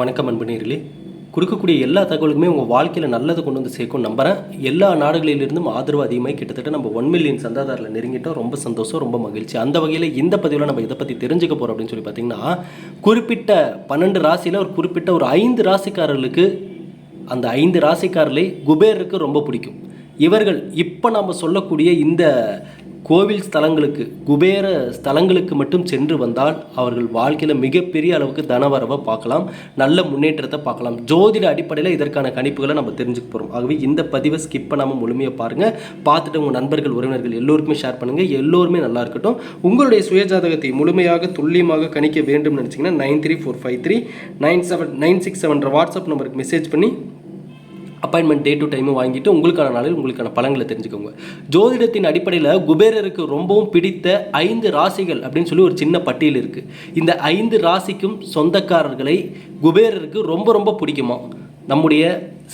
வணக்கம் அன்பு கொடுக்கக்கூடிய எல்லா தகவலுக்குமே உங்கள் வாழ்க்கையில் நல்லது கொண்டு வந்து சேர்க்கும் நம்புகிறேன் எல்லா நாடுகளிலிருந்தும் ஆதரவு அதிகமாக கிட்டத்தட்ட நம்ம ஒன் மில்லியன் சந்தாதாரில் நெருங்கிட்டோம். ரொம்ப சந்தோஷம் ரொம்ப மகிழ்ச்சி. அந்த வகையில் இந்த பதிவில் நம்ம இதை பற்றி தெரிஞ்சுக்க போகிறோம் அப்படின்னு சொல்லி பார்த்தீங்கன்னா குறிப்பிட்ட பன்னெண்டு ராசியில் ஒரு குறிப்பிட்ட ஒரு ஐந்து ராசிக்காரர்களுக்கு அந்த ஐந்து ராசிக்காரர்களே குபேருக்கு ரொம்ப பிடிக்கும். இவர்கள் இப்போ நாம் சொல்லக்கூடிய இந்த கோவில் ஸ்தலங்களுக்கு குபேர ஸ்தலங்களுக்கு மட்டும் சென்று வந்தால் அவர்கள் வாழ்க்கையில் மிகப்பெரிய அளவுக்கு தனவரவை பார்க்கலாம் நல்ல முன்னேற்றத்தை பார்க்கலாம். ஜோதிட அடிப்படையில் இதற்கான கணிப்புகளை நம்ம தெரிஞ்சுக்க போகிறோம் ஆகவே இந்த பதிவை ஸ்கிப் பண்ணாமல் முழுமையாக பாருங்கள் பார்த்துட்டு உங்கள் நண்பர்கள் உறவினர்கள் எல்லோருக்குமே ஷேர் பண்ணுங்கள் எல்லோருமே நல்லா இருக்கட்டும். உங்களுடைய சுயஜாதகத்தை முழுமையாக துல்லியமாக கணிக்க வேண்டும் நினச்சிங்கன்னா nine three four five three nine seven nine six செவன்ற WhatsApp நம்பருக்கு மெசேஜ் பண்ணி அப்பாயின்மெண்ட் டே டு டைமும் வாங்கிட்டு உங்களுக்கான நாளில் உங்களுக்கான பலங்களை தெரிஞ்சுக்கோங்க. ஜோதிடத்தின் அடிப்படையில் குபேரருக்கு ரொம்பவும் பிடித்த ஐந்து ராசிகள் அப்படின்னு சொல்லி ஒரு சின்ன பட்டியல் இருக்குது இந்த ஐந்து ராசிக்கும் சொந்தக்காரர்களை குபேரருக்கு ரொம்ப ரொம்ப பிடிக்குமா? நம்முடைய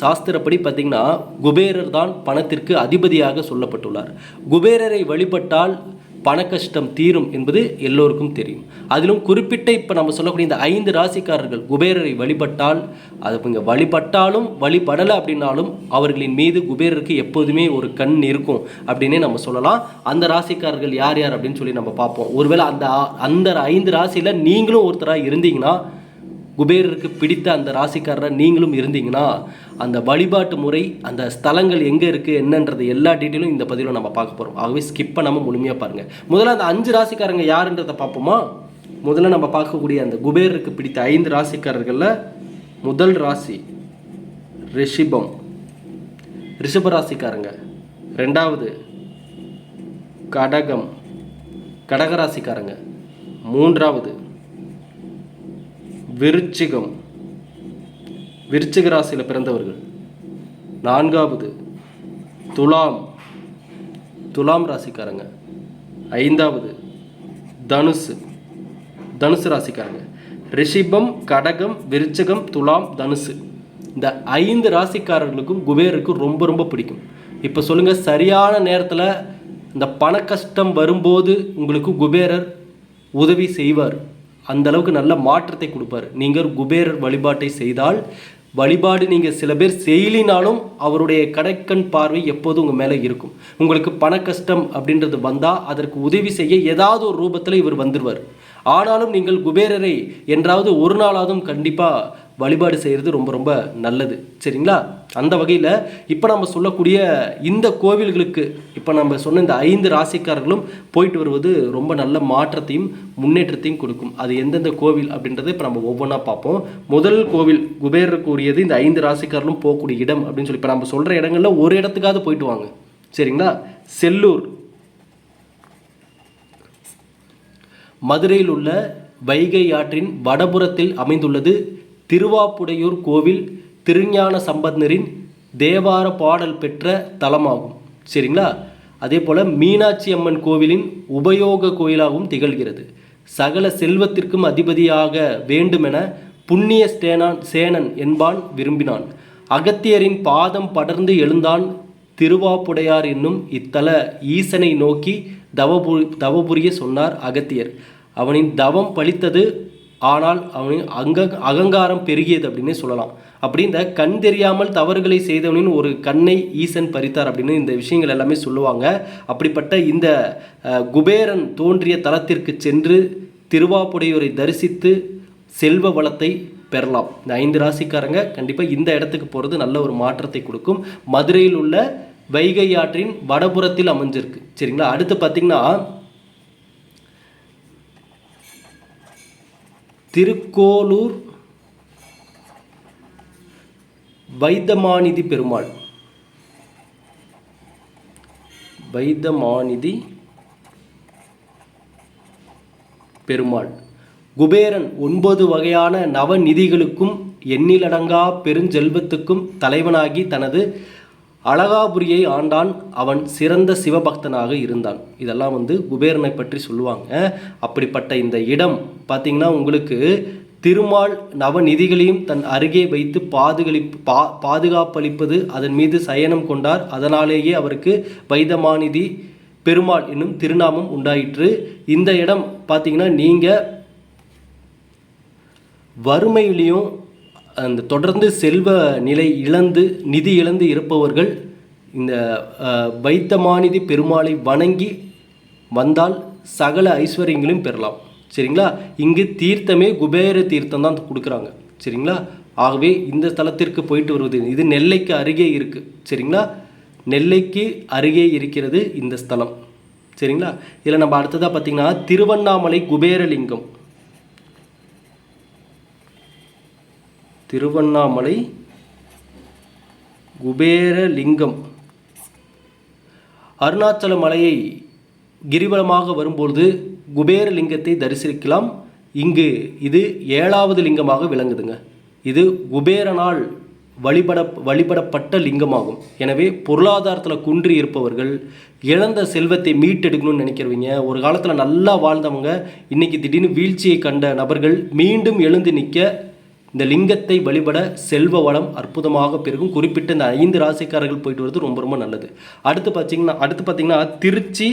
சாஸ்திரப்படி பார்த்திங்கன்னா குபேரர் தான் பணத்திற்கு அதிபதியாக சொல்லப்பட்டுள்ளார். குபேரரை வழிபட்டால் பண கஷ்டம் தீரும் என்பது எல்லோருக்கும் தெரியும். அதிலும் குறிப்பிட்ட இப்போ நம்ம சொல்லக்கூடிய இந்த ஐந்து ராசிக்காரர்கள் குபேரரை வழிபட்டால் அது இங்கே வழிபட்டாலும் வழிபடலை அப்படின்னாலும் அவர்களின் மீது குபேரருக்கு எப்போதுமே ஒரு கண் இருக்கும் அப்படின்னே நம்ம சொல்லலாம். அந்த ராசிக்காரர்கள் யார் யார் அப்படின்னு சொல்லி நம்ம பார்ப்போம். ஒருவேளை அந்த அந்த ஐந்து ராசியில் நீங்களும் ஒருத்தராக இருந்தீங்கன்னா குபேரருக்கு பிடித்த அந்த ராசிக்காரரை நீங்களும் இருந்தீங்கன்னா அந்த வழிபாட்டு முறை அந்த ஸ்தலங்கள் எங்கே இருக்குது என்னன்றது எல்லா டீட்டெயிலும் இந்த பதிவில் நம்ம பார்க்க போகிறோம் ஆகவே ஸ்கிப் பண்ணாமல் முழுமையாக பாருங்கள் முதல்ல அந்த அஞ்சு ராசிக்காரங்க யாருன்றதை பார்ப்போமா? முதல்ல நம்ம பார்க்கக்கூடிய அந்த குபேரருக்கு பிடித்த ஐந்து ராசிக்காரர்களில் முதல் ராசி ரிஷிபம். ரிஷப ராசிக்காரங்க. ரெண்டாவது கடகம். கடகராசிக்காரங்க மூன்றாவது விருச்சிகம். விருச்சிக ராசியில் பிறந்தவர்கள். நான்காவது துலாம். துலாம் ராசிக்காரங்க. ஐந்தாவது தனுசு. தனுசு ராசிக்காரங்க. ரிஷிபம் கடகம் விருச்சகம் துலாம் தனுசு. இந்த ஐந்து ராசிக்காரர்களுக்கும் குபேருக்கும் ரொம்ப ரொம்ப பிடிக்கும். இப்போ சொல்லுங்கள் சரியான நேரத்தில் இந்த பண கஷ்டம் வரும்போது உங்களுக்கு குபேரர் உதவி செய்வார். அந்த அளவுக்கு நல்ல மாற்றத்தை கொடுப்பார். நீங்கள் குபேரர் வழிபாட்டை செய்தால் வழிபாடு நீங்கள் சில பேர் செயலினாலும் அவருடைய கடைக்கண் பார்வை எப்போதும் உங்கள் மேலே இருக்கும். உங்களுக்கு பண கஷ்டம் அப்படின்றது வந்தால் அதற்கு உதவி செய்ய ஏதாவது ஒரு ரூபத்தில் இவர் வந்துடுவார் ஆனாலும் நீங்கள் குபேரரை என்றாவது ஒரு நாளாவதும் கண்டிப்பாக வழிபாடு செய்கிறது ரொம்ப ரொம்ப நல்லது. சரிங்களா? அந்த வகையில் இப்போ நம்ம சொல்லக்கூடிய இந்த கோவில்களுக்கு இப்போ நம்ம சொன்ன இந்த ஐந்து ராசிக்காரர்களும் போயிட்டு வருவது ரொம்ப நல்ல மாற்றத்தையும் முன்னேற்றத்தையும் கொடுக்கும். அது எந்தெந்த கோவில் அப்படின்றத இப்போ நம்ம ஒவ்வொன்றா பார்ப்போம். முதல் கோவில் குபேரருக்குரியது இந்த ஐந்து ராசிக்காரர்களும் போகக்கூடிய இடம் அப்படின்னு சொல்லி இப்போ நம்ம சொல்கிற இடங்கள்ல ஒரு இடத்துக்காவது போயிட்டு வாங்க. சரிங்களா? செல்லூர். மதுரையில் உள்ள வைகை ஆற்றின் வடபுறத்தில் அமைந்துள்ளது திருவாப்புடையூர் கோவில் திருஞான சம்பந்தரின் தேவார பாடல் பெற்ற தலமாகும். சரிங்களா? அதே போல் மீனாட்சி அம்மன் கோவிலின் உபயோக கோயிலாகவும் திகழ்கிறது. சகல செல்வத்திற்கும் அதிபதியாக வேண்டுமென புண்ணிய ஸ்டேனான் சேனன் என்பான் விரும்பினான். அகத்தியரின் பாதம் படர்ந்து எழுந்தான் திருவாப்புடையார் என்னும் இத்தல ஈசனை நோக்கி தவபு தவபுரிய சொன்னார் அகத்தியர். அவனின் தவம் பழித்தது ஆனால் அவனின் அங்க அகங்காரம் பெருகியது அப்படின்னே சொல்லலாம். அப்படி இந்த கண் தெரியாமல் தவறுகளை செய்தவனின் ஒரு கண்ணை ஈசன் பறித்தார் அப்படின்னு இந்த விஷயங்கள் எல்லாமே சொல்லுவாங்க. அப்படிப்பட்ட இந்த குபேரன் தோன்றிய தலத்திற்கு சென்று திருவாப்புடையூரை தரிசித்து செல்வ வளத்தை பெறலாம். இந்த ஐந்து ராசிக்காரங்க கண்டிப்பாக இந்த இடத்துக்கு போகிறது நல்ல ஒரு மாற்றத்தை கொடுக்கும். மதுரையில் உள்ள வைகை ஆற்றின் வடபுறத்தில் அமைஞ்சிருக்கு. சரிங்களா? அடுத்து பார்த்தீங்கன்னா திருக்கோலூர் வைத்தமாநிதி பெருமாள். வைத்தமாநிதி பெருமாள். குபேரன் ஒன்பது வகையான நவநிதிகளுக்கும் எண்ணிலடங்கா பெருஞ்செல்வத்துக்கும் தலைவனாகி தனது அழகாபுரியை ஆண்டான். அவன் சிறந்த சிவபக்தனாக இருந்தான். இதெல்லாம் வந்து குபேரனை பற்றி சொல்லுவாங்க. அப்படிப்பட்ட இந்த இடம் பார்த்திங்கன்னா உங்களுக்கு திருமால் நவநிதிகளையும் தன் அருகே வைத்து பாதுகாப்பு பா பாதுகாப்பளிப்பது அதன் மீது சயனம் கொண்டார். அதனாலேயே அவருக்கு வைதமாநிதி பெருமாள் என்னும் திருநாமம் உண்டாயிற்று. இந்த இடம் பார்த்தீங்கன்னா நீங்கள் வறுமையிலையும் அந்த தொடர்ந்து செல்வ நிலை இழந்து நிதி இழந்து இருப்பவர்கள் இந்த வைத்தமாநிதி பெருமாளை வணங்கி வந்தால் சகல ஐஸ்வர்யங்களையும் பெறலாம். சரிங்களா? இங்கு தீர்த்தமே குபேர தீர்த்தம் தான் கொடுக்குறாங்க. சரிங்களா? ஆகவே இந்த ஸ்தலத்திற்கு போயிட்டு வருவது இது நெல்லைக்கு அருகே இருக்குது சரிங்களா? நெல்லைக்கு அருகே இருக்கிறது இந்த ஸ்தலம். சரிங்களா? இதில் நம்ம அடுத்ததாக பார்த்திங்கன்னா திருவண்ணாமலை குபேரலிங்கம். திருவண்ணாமலை குபேரலிங்கம். அருணாச்சல மலையை கிரிவலமாக வரும்பொழுது குபேர லிங்கத்தை தரிசிக்கலாம். இங்கு இது ஏழாவது லிங்கமாக விளங்குதுங்க. இது குபேரனால் வழிபட வழிபடப்பட்ட லிங்கமாகும். எனவே பொருளாதாரத்தில் குன்றி இருப்பவர்கள் இழந்த செல்வத்தை மீட்டெடுக்கணும்னு நினைக்கிறவங்க ஒரு காலத்தில் நல்லா வாழ்ந்தவங்க இன்றைக்கி திடீர்னு வீழ்ச்சியை கண்ட நபர்கள் மீண்டும் எழுந்து நிற்க இந்த லிங்கத்தை வழிபட செல்வ வளம் அற்புதமாக பெருகும். குறிப்பிட்ட இந்த ஐந்து ராசிக்காரர்கள் போயிட்டு வரது ரொம்ப ரொம்ப நல்லது. அடுத்து பார்த்தீங்கன்னா அடுத்து பார்த்தீங்கன்னா திருச்சி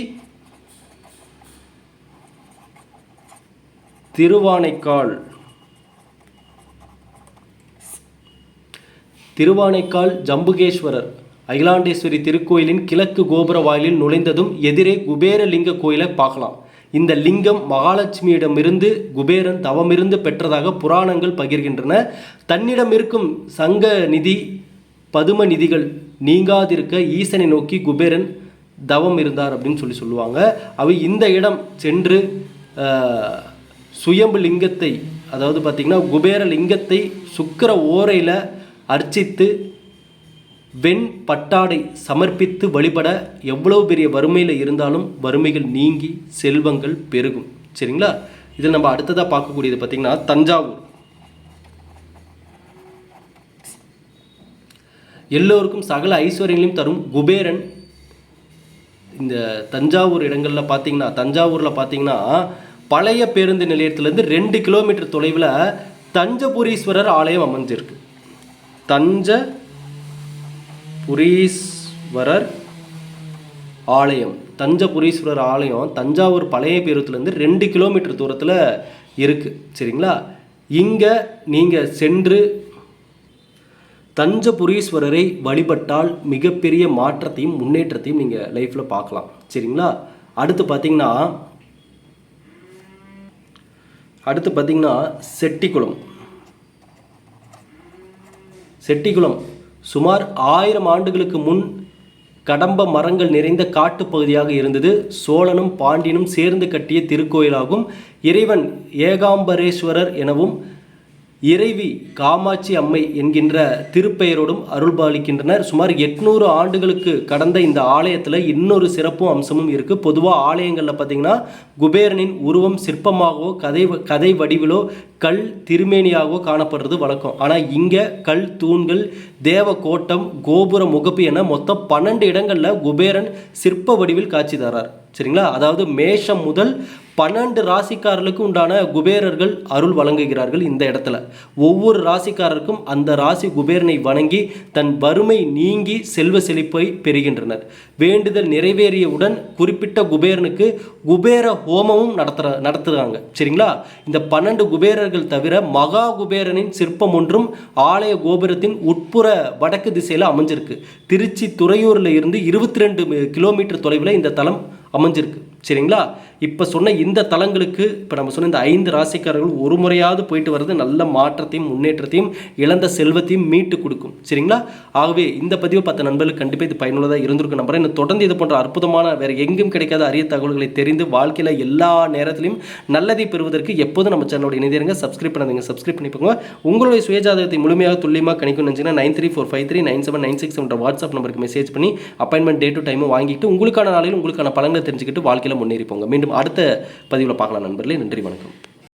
திருவானைக்கால். திருவானைக்கால் ஜம்புகேஸ்வரர். அகிலாண்டேஸ்வரி திருக்கோயிலின் கிழக்கு கோபுர வாயிலில் நுழைந்ததும் எதிரே குபேரலிங்க கோயிலை பார்க்கலாம். இந்த லிங்கம் மகாலட்சுமியிடமிருந்து குபேரன் தவமிருந்து பெற்றதாக புராணங்கள் பகிர்கின்றன. தன்னிடம் இருக்கும் சங்க நிதி பதும நிதிகள் நீங்காதிருக்க ஈசனை நோக்கி குபேரன் தவம் இருந்தார் அப்படின்னு சொல்லி சொல்லுவாங்க. அவை இந்த இடம் சென்று சுயம்பு லிங்கத்தை அதாவது பார்த்திங்கன்னா குபேர லிங்கத்தை சுக்கிர ஓரையில் அர்ச்சித்து வெண் பட்டாடை சமர்ப்பித்து வழிபட எவ்வளவு பெரிய வறுமையில் இருந்தாலும் வறுமைகள் நீங்கி செல்வங்கள் பெருகும். சரிங்களா? இதில் நம்ம அடுத்ததாக பார்க்கக்கூடியது பார்த்திங்கன்னா தஞ்சாவூர். எல்லோருக்கும் சகல ஐஸ்வர்யங்களையும் தரும் குபேரன். இந்த தஞ்சாவூர் இடங்களில் பார்த்தீங்கன்னா தஞ்சாவூரில் பார்த்தீங்கன்னா பழைய பேருந்து நிலையத்திலேருந்து ரெண்டு கிலோமீட்டர் தொலைவில் தஞ்சபுரீஸ்வரர் ஆலயம் அமைஞ்சிருக்கு. தஞ்ச புரீஸ்வரர் ஆலயம். தஞ்சபுரீஸ்வரர் ஆலயம் தஞ்சாவூர் பழைய பேருத்துலேருந்து ரெண்டு கிலோமீட்டர் தூரத்தில் இருக்குது சரிங்களா? இங்கே நீங்கள் சென்று தஞ்சபுரீஸ்வரரை வழிபட்டால் மிகப்பெரிய மாற்றத்தையும் முன்னேற்றத்தையும் நீங்கள் லைஃப்பில் பார்க்கலாம். சரிங்களா? அடுத்து பார்த்தீங்கன்னா அடுத்து பார்த்தீங்கன்னா செட்டிக்குளம். செட்டிக்குளம் சுமார் ஆயிரம் ஆண்டுகளுக்கு முன் கடம்ப மரங்கள் நிறைந்த காட்டுப் பகுதியாக இருந்தது. சோழனும் பாண்டியனும் சேர்ந்து கட்டிய திருக்கோயிலாகும். இறைவன் ஏகாம்பரேஸ்வரர் எனவும் இறைவி காமாட்சி அம்மை என்கின்ற திருப்பெயரோடும் அருள்பாலிக்கின்றனர். சுமார் எட்நூறு ஆண்டுகளுக்கு கடந்த இந்த ஆலயத்தில் இன்னொரு சிறப்பும் அம்சமும் இருக்குது பொதுவாக ஆலயங்களில் பார்த்திங்கன்னா குபேரனின் உருவம் சிற்பமாகவோ கதை கதை வடிவிலோ கல் திருமேனியாகவோ காணப்படுறது வழக்கம். ஆனால் இங்கே கல் தூண்கள் தேவ கோட்டம் கோபுர முகப்பு என மொத்தம் பன்னெண்டு இடங்களில் குபேரன் சிற்ப வடிவில் காட்சி தரார் சரிங்களா? அதாவது மேஷம் முதல் பன்னெண்டு ராசிக்காரர்களுக்கு உண்டான குபேரர்கள் அருள் வழங்குகிறார்கள் இந்த இடத்துல. ஒவ்வொரு ராசிக்காரருக்கும் அந்த ராசி குபேரனை வணங்கி தன் வறுமை நீங்கி செல்வ செழிப்பை பெறுகின்றனர். வேண்டுதல் நிறைவேறியவுடன் குறிப்பிட்ட குபேரனுக்கு குபேர ஹோமமும் நடத்துகிற நடத்துகிறாங்க சரிங்களா? இந்த பன்னெண்டு குபேரர்கள் தவிர மகா குபேரனின் சிற்பம் ஒன்றும் ஆலய கோபுரத்தின் உட்புற வடக்கு திசையில் அமைஞ்சிருக்கு. திருச்சி துறையூரில் இருந்து இருபத்தி ரெண்டு கிலோமீட்டர் தொலைவில் இந்த தலம் அமைஞ்சிருக்கு. சரிங்களா? இப்போ சொன்ன இந்த தலங்களுக்கு இப்போ நம்ம சொன்ன இந்த ஐந்து ராசிக்காரர்கள் ஒரு முறையாவது போயிட்டு வர்றது நல்ல மாற்றத்தையும் முன்னேற்றத்தையும் இழந்த செல்வத்தையும் மீட்டு கொடுக்கும். சரிங்களா? ஆகவே இந்த பதிவை பார்த்த நண்பர்களுக்கு கண்டிப்பாக இது பயனுள்ளதாக இருந்திருக்கும். நம்புறேன் இன்னும் தொடர்ந்து இது போன்ற அற்புதமான வேறு எங்கும் கிடைக்காத அரிய தகவல்களை தெரிந்து வாழ்க்கையில் எல்லா நேரத்திலையும் நல்லதை பெறுவதற்கு எப்போதும் நம்ம சேனலோட இணைந்திருங்க. சப்ஸ்கிரைப் பண்ணாதீங்க. சப்ஸ்கிரைப் பண்ணிப்போங்க உங்களுடைய சுயஜாதகத்தை முழுமையாக துல்லியமாக கணிக்கும் நினச்சிங்கன்னா nine three four five three nine seven nine six என்ற வாட்ஸ்அப் நம்பருக்கு மெசேஜ் பண்ணி அப்பாயின்மெண்ட் டே டு டைமும் வாங்கிட்டு உங்களுக்கான நாளில் உங்களுக்கான பலன்களை தெரிஞ்சுக்கிட்டு வாழ்க்கையில் முன்னேறி போங்க மீண்டும் அடுத்த பதிவில் பார்க்கலாம் நண்பர்களே. நன்றி வணக்கம்.